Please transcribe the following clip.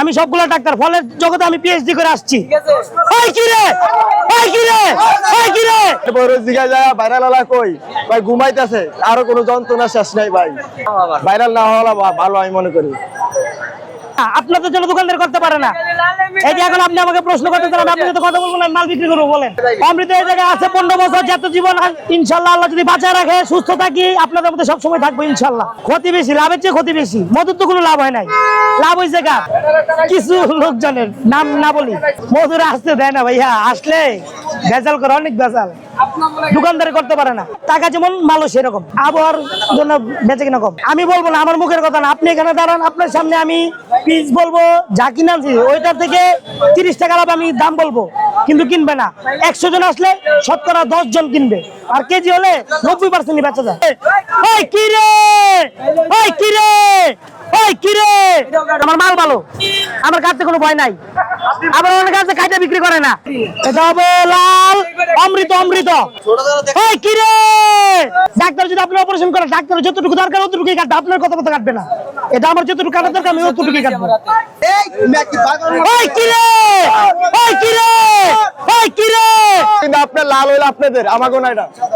আমি সবগুলো ডাক্তার ফলের জগতে আমি পিএইচডি করে আসছি। ওই কি রে? ওই কি রে? ওই কি রে? বড় জিগা যায় ভাইরাল হলা কই? ভাই ঘুমাইতেছে। আরও কোনো যন্ত্রণা শেষ নাই ভাই। ভাইরাল না হওয়া ভালো আমি মনে করি। আপনাদের জন্য দোকানদার করতে পারে না। এই যে এখন আপনি আমাকে প্রশ্ন করতে চান আপনার সাথে কথা মাল বিক্রি করব, বলেন। অমৃত এই জায়গায় আছে, পনেরো বছর যত জীবন ইনশাল্লাহ আল্লাহ যদি বাঁচা রাখে, সুস্থ থাকি, আপনাদের মধ্যে সবসময় থাকব, ইনশাল্লাহ। ক্ষতি বেশি, লাভের চেয়ে ক্ষতি বেশি। মধুর তো কোনো লাভ হয় নাই। লাভ হয়েছে কার? কিছু লোকজনের, নাম না বলি। মধুর আসতে দেয় না ভাইয়া, আসলে ভেজাল করে, অনেক ভেজাল। দোকানদারি করতে পারে না। টাকা যেমন মালও সেরকম। আবহাওয়ার জন্য বেঁচে কিনা কম। আমি বলব না, আমার মুখের কথা না। আপনি এখানে দাঁড়ান, আপনার সামনে আমি পিস বলব, যা কিনে ওইটার থেকে তিরিশ টাকা লাভ আমি দাম বলব, কিন্তু কিনবে না। একশো জন আসলে শতকরা দশ জন কিনবে। আর কেজি হলে নব্বই পার্সেন্ট বেচা যায়। ওই কি রে? আমার মাল ভালো। আমার কাছে কোনো ভয় নাই। আবার অনেক কাছে কাইটা বিক্রি করে না। এটা হবে লাল অমৃত অমৃত। ওই কি রে? ডাক্তার যদি আপনি অপারেশন করে ডাক্তার যতটুকু দরকার অতটুকুই কাটবে। আপনার কথা মতো কাটবে না। এটা আমার যতটুকু কাটার দরকার আমি অতটুকুই কাটবো। কি রে? ওই কি রে? ওই কি রে? কিন্তু আপনার লাল হইল আপনাদের আমাকে না। এটা